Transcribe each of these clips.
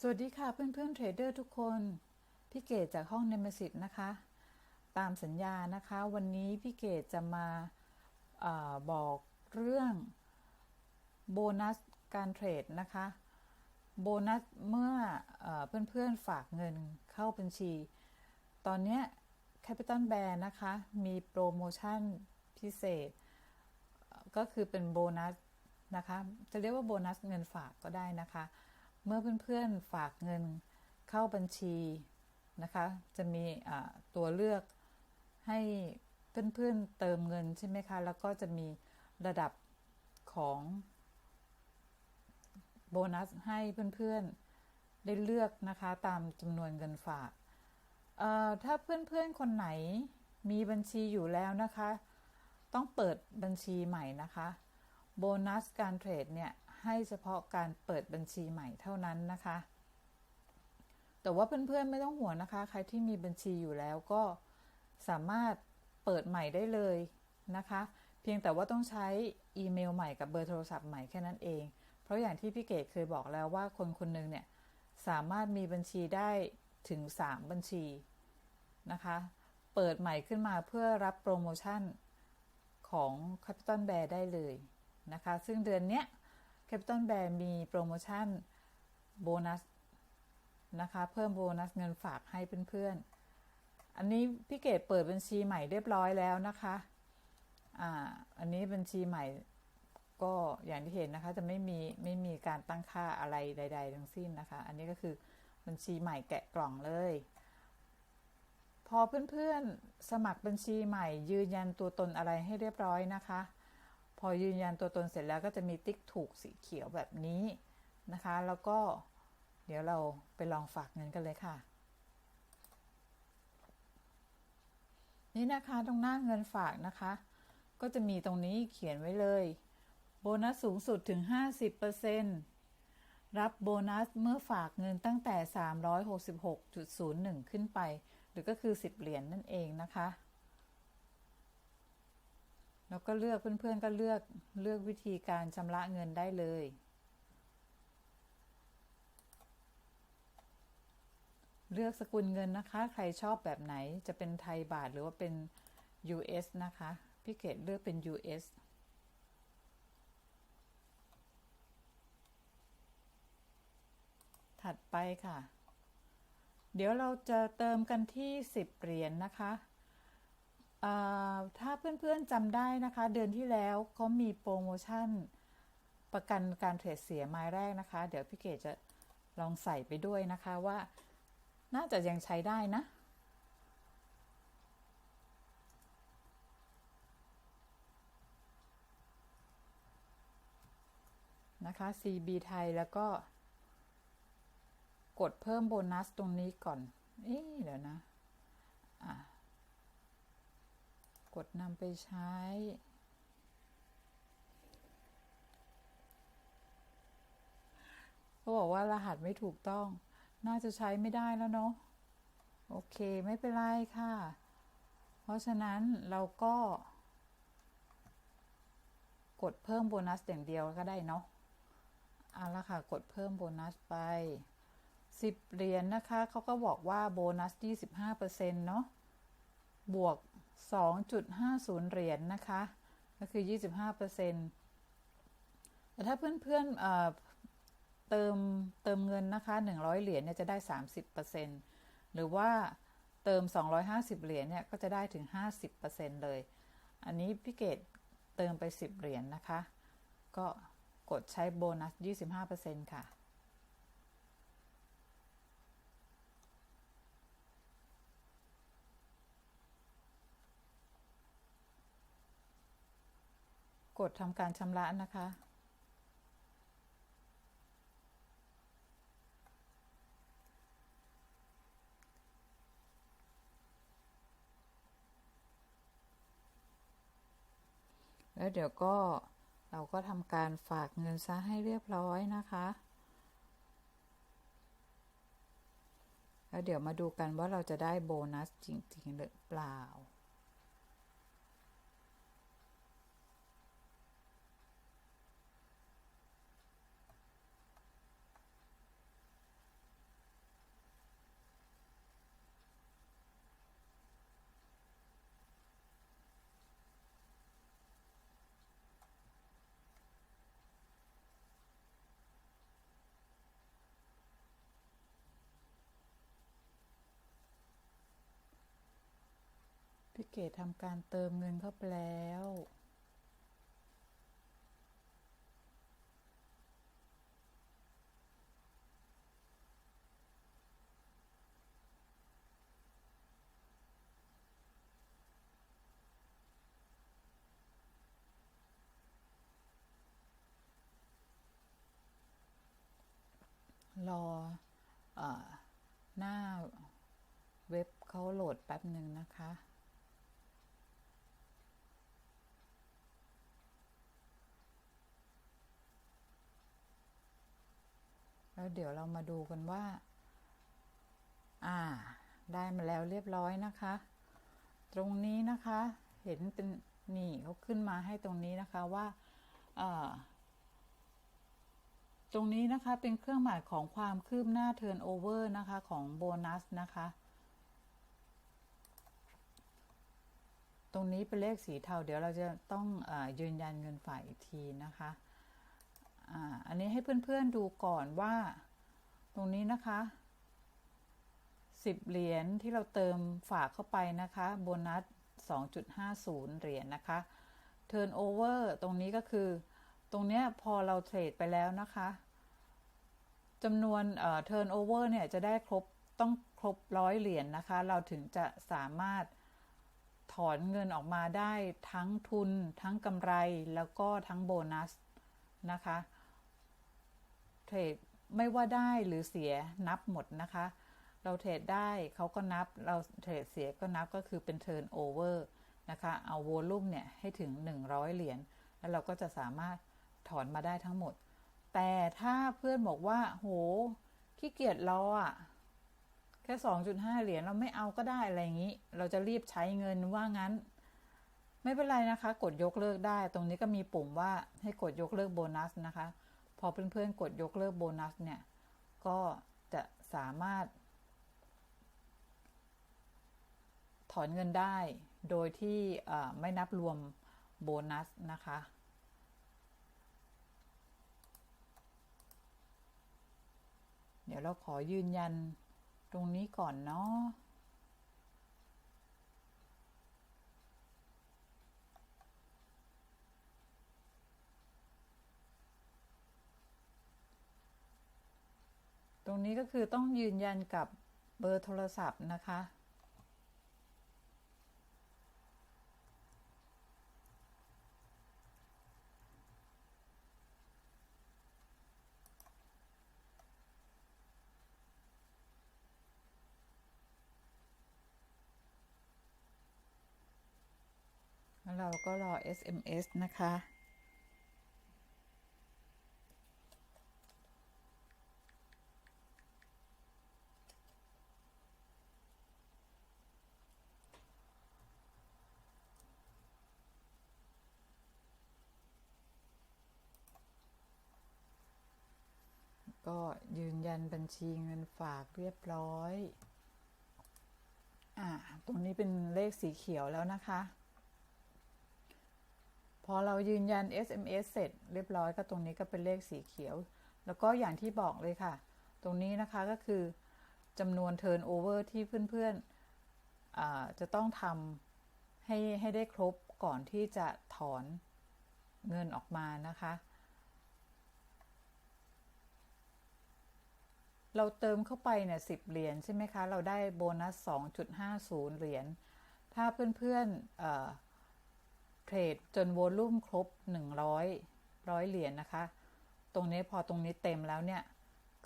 สวัสดีค่ะเพื่อนๆเทรดเดอร์ทุกคน พี่เกดจากห้องเนมสิตนะคะ ตามสัญญานะคะ วันนี้พี่เกดจะมาอาบอกเรื่องโบนัสการเทรดนะคะ โบนัสเมื่อเพื่อนเพื่อนฝากเงินเข้าบัญชี ตอนนี้ย Capital Bear นะคะ มีโปรโมชั่นพิเศษ ก็คือเป็นโบนัสนะคะ จะเรียกว่าโบนัสเงินฝากก็ได้นะคะ เมื่อเพื่อนๆฝากเงินเข้าบัญชีนะคะ จะมีตัวเลือกให้เพื่อนๆเติมเงินใช่ไหมคะ แล้วก็จะมีระดับของโบนัสให้เพื่อนๆได้เลือกนะคะตามจำนวนเงินฝาก ถ้าเพื่อนๆคนไหนมีบัญชีอยู่แล้วนะคะ ต้องเปิดบัญชีใหม่นะคะ โบนัสการเทรดเนี่ย ให้เฉพาะการเปิดบัญชีใหม่เท่านั้นนะคะ แต่ว่าเพื่อนๆไม่ต้องห่วงนะคะ ใครที่มีบัญชีอยู่แล้วก็สามารถเปิดใหม่ได้เลยนะคะ เพียงแต่ว่าต้องใช้อีเมลใหม่กับเบอร์โทรศัพท์ใหม่แค่นั้นเอง เพราะอย่างที่พี่เกดเคยบอกแล้วว่าคนคนหนึ่งเนี่ยสามารถมีบัญชีได้ถึง 3 บัญชีนะคะ เปิดใหม่ขึ้นมาเพื่อรับโปรโมชั่นของ Capital Bear ได้เลยนะคะ ซึ่งเดือนเนี้ย Capital Bear มีโปรโมชั่นโบนัสนะคะ เพิ่มโบนัสเงินฝากให้เพื่อนๆ อันนี้พี่เกดเปิดบัญชีใหม่เรียบร้อยแล้วนะคะอ่าอันนี้บัญชีใหม่ก็อย่างที่เห็นนะคะจะไม่มีไม่มีการตั้งค่าอะไรใด ๆ ทั้งสิ้นนะคะ อันนี้ก็คือบัญชีใหม่แกะกล่องเลย พอเพื่อนๆสมัครบัญชีใหม่ยืนยันตัวตนอะไรให้เรียบร้อยนะคะ พอยืนยันตัวตนเสร็จแล้วก็จะมีติ๊กถูกสีเขียวแบบนี้นะคะ แล้วก็เดี๋ยวเราไปลองฝากเงินกันเลยค่ะ นี่นะคะตรงหน้าเงินฝากนะคะ ก็จะมีตรงนี้เขียนไว้เลย โบนัสสูงสุดถึง 50%รับโบนัสเมื่อฝากเงินตั้งแต่ 366.01 ขึ้นไป หรือก็คือ 10 เหรียญนนั่นเองนะคะ แล้วก็เลือกเพื่อนๆก็เลือกเลือกวิธีการชำระเงินได้เลยเลือกสกุลเงินนะคะ ใครชอบแบบไหนจะเป็นไทยบาทหรือว่าเป็น US นะคะ พี่เกดเลือกเป็น US ถัดไปค่ะ เดี๋ยวเราจะเติมกันที่ 10 เหรียญนนะคะ ถ้าเพื่อนๆจำได้นะคะ เดือนที่แล้วเขามีโปรโมชั่น ประกันการเทรดเสียไม้แรกนะคะ เดี๋ยวพี่เกดจะลองใส่ไปด้วยนะคะว่า น่าจะยังใช้ได้นะนะคะ CB ไทยแล้วก็ กดเพิ่มโบนัสตรงนี้ก่อน เอ๊เดี๋ยวนะ อะ กดนำไปใช้เขาบอกว่ารหัสไม่ถูกต้อง น่าจะใช้ไม่ได้แล้วเนาะ โอเค ไม่เป็นไรค่ะ เพราะฉะนั้นเราก็ กดเพิ่มโบนัสอย่างเดียวก็ได้เนาะเอาละค่ะ กดเพิ่มโบนัสไป 10 เหรียญนนะคะ เขาก็บอกว่าโบนัส 25%เนาะ บวก 2.50 เหรียญนนะคะ ก็คือ 25%แต่ถ้าเพื่อนๆเเติมเติมเงินนะคะ 100 เหรียญเนี่ยจะได้ 30%หรือว่าเติม 250 เหรียญเนี่ยก็จะได้ถึง 50%เลย อันนี้พี่เกดเติมไป 10 เหรียญนนะคะ ก็กดใช้โบนัส 25%ค่ะ กดทำการชำระนะคะ แล้วเดี๋ยวก็เราก็ทำการฝากเงินซะให้เรียบร้อยนะคะ แล้วเดี๋ยวมาดูกันว่าเราจะได้โบนัสจริง ๆ หรือเปล่า เกดทำการเติมเงินเข้าไปแล้ว รออหน้าเว็บเขาโหลดแป๊บหนึ่งนะคะ แล้วเดี๋ยวเรามาดูกันว่า อ่า ได้มาแล้วเรียบร้อยนะคะ ตรงนี้นะคะ เห็นเป็นนี่เขาขึ้นมาให้ตรงนี้นะคะว่าตรงนี้นะคะเป็นเครื่องหมายของความคืบหน้า turnover นะคะของโบนัสนะคะ ตรงนี้เป็นเลขสีเทา เดี๋ยวเราจะต้องอยืนยันเงินฝ่ายอีกทีนะคะ อันนี้ให้เพื่อนๆดูก่อนว่า ตรงนี้นะคะ10เหรียญที่เราเติมฝากเข้าไปนะคะโบนัส 2.50 เหรียญนะคะ turnover ตรงนี้ก็คือ ตรงเนี้ยพอเราเทรดไปแล้วนะคะจำนวนเอ่อ turnover เนี่ยจะได้ครบต้องครบร้อยเหรียญนนะคะ เราถึงจะสามารถถอนเงินออกมาได้ทั้งทุน ทั้งกำไรแล้วก็ทั้งโบนัสนะคะ เทรดไม่ว่าได้หรือเสียนับหมดนะคะ เราเทรดได้เขาก็นับ เราเทรดเสียก็นับก็คือเป็น turnover นะคะ เอาโวลุ่มเนี่ยให้ถึง 100 เหรียญ แล้วเราก็จะสามารถถอนมาได้ทั้งหมด แต่ถ้าเพื่อนบอกว่า โห ขี้เกียจรออะแค่ 2.5 เหรียญเราไม่เอาก็ได้อะไรอย่างนี้ เราจะรีบใช้เงินว่างั้น ไม่เป็นไรนะคะ กดยกเลิกได้ ตรงนี้ก็มีปุ่มว่าให้กดยกเลิกโบนัสนะคะ พอเพื่อนๆ กดยกเลิกโบนัสเนี่ย ก็จะสามารถ ถอนเงินได้โดยที่ไม่นับรวมโบนัสนะคะ เดี๋ยวเราขอยืนยันตรงนี้ก่อนเนาะ นี้ก็คือต้องยืนยันกับเบอร์โทรศัพท์นะคะแล้วเราก็รอ SMS นะคะ ก็ยืนยันบัญชีเงินฝากเรียบร้อย อ่า ตรงนี้เป็นเลขสีเขียวแล้วนะคะ พอเรายืนยัน SMS เสร็จเรียบร้อยก็ตรงนี้ก็เป็นเลขสีเขียว แล้วก็อย่างที่บอกเลยค่ะ ตรงนี้นะคะก็คือจำนวน turnover ที่เพื่อนๆจะต้องทำให้ให้ได้ครบก่อนที่จะถอนเงินออกมานะคะ เราเติมเข้าไปเนี่ยสิเหรียญใช่ไหมคะ เราได้โบนัส 2.50 เหรียญ ถ้าเพื่อนๆเทรดจนโวลุ่มครบ 100ร้อยเหรียญนนะคะ ตรงนี้พอตรงนี้เต็มแล้วเนี่ย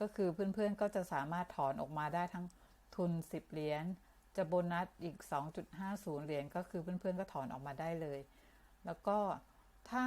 ก็คือเพื่อนๆก็จะสามารถถอนออกมาได้ทั้งทุน 10 เหรียญ จะโบนัสอีก 2.50 เหรียญก็คือเพื่อนๆก็ถอนออกมาได้เลย แล้วก็ถ้า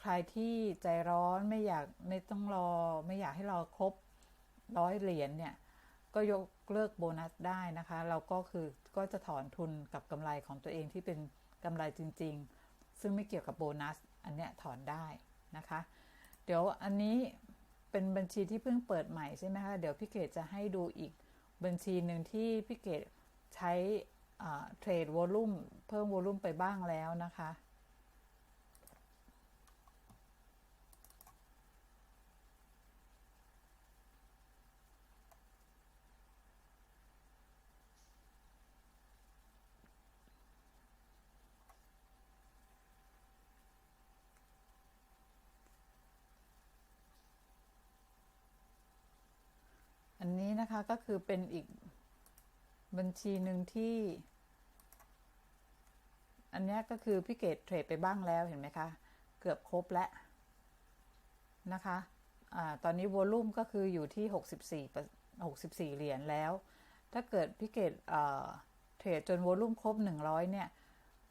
ใครที่ใจร้อนไม่อยากไม่ต้องรอไม่อยากให้รอครบ ร้อยเหรียญเนี่ยก็ยกเลิกโบนัสได้นะคะ เราก็คือก็จะถอนทุนกับกำไรของตัวเองที่เป็นกำไรจริง ๆ ซึ่งไม่เกี่ยวกับโบนัส อันเนี้ยถอนได้นะคะ เดี๋ยวอันนี้เป็นบัญชีที่เพิ่งเปิดใหม่ใช่ไหมคะ เดี๋ยวพี่เกดจะให้ดูอีกบัญชีหนึ่งที่พี่เกดใช้เทรดวอลุ่มเพิ่มวอลุ่มไปบ้างแล้วนะคะ นะคะก็คือเป็นอีกบัญชีหนึ่งที่ อันนี้ก็คือพี่เกดเทรดไปบ้างแล้วเห็นไหมคะ เกือบครบแล้วนะคะอาตอนนี้วอลุ่มก็คืออยู่ที่ 64 64 เหรียญแล้ว ถ้าเกิดพี่เกดเทรดจนวอลุ่มครบ 100 เนี่ย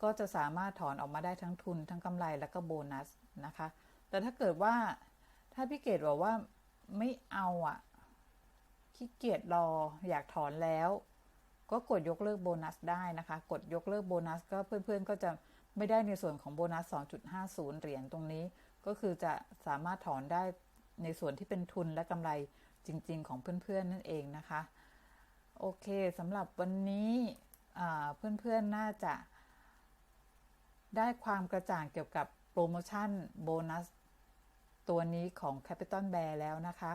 ก็จะสามารถถอนออกมาได้ทั้งทุนทั้งกำไรแล้วก็โบนัสนะคะ แต่ถ้าเกิดว่าถ้าพี่เกดบอกว่าไม่เอาอะ่ะ ขี้เกียจรออยากถอนแล้ว ก็กดยกเลิกโบนัสได้นะคะ กดยกเลิกโบนัสก็เพื่อนๆก็จะไม่ได้ในส่วนของโบนัส 2.50 เหรียญตรงนี้ ก็คือจะสามารถถอนได้ในส่วนที่เป็นทุนและกำไรจริง ๆ ของเพื่อนๆนั่นเองนะคะ โอเคสำหรับวันนี้เพื่อนๆน่าจะได้ความกระจ่างเกี่ยวกับโปรโมชั่นโบนัสตัวนี้ของ Capital Bear แล้วนะคะ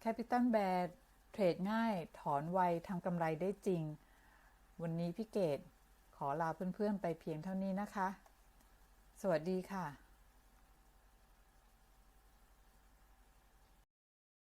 แคปิตอลแบดเทรดง่ายถอนไวทำกำไรได้จริง วันนี้พี่เกดขอลาเพื่อนๆไปเพียงเท่านี้นะคะ สวัสดีค่ะ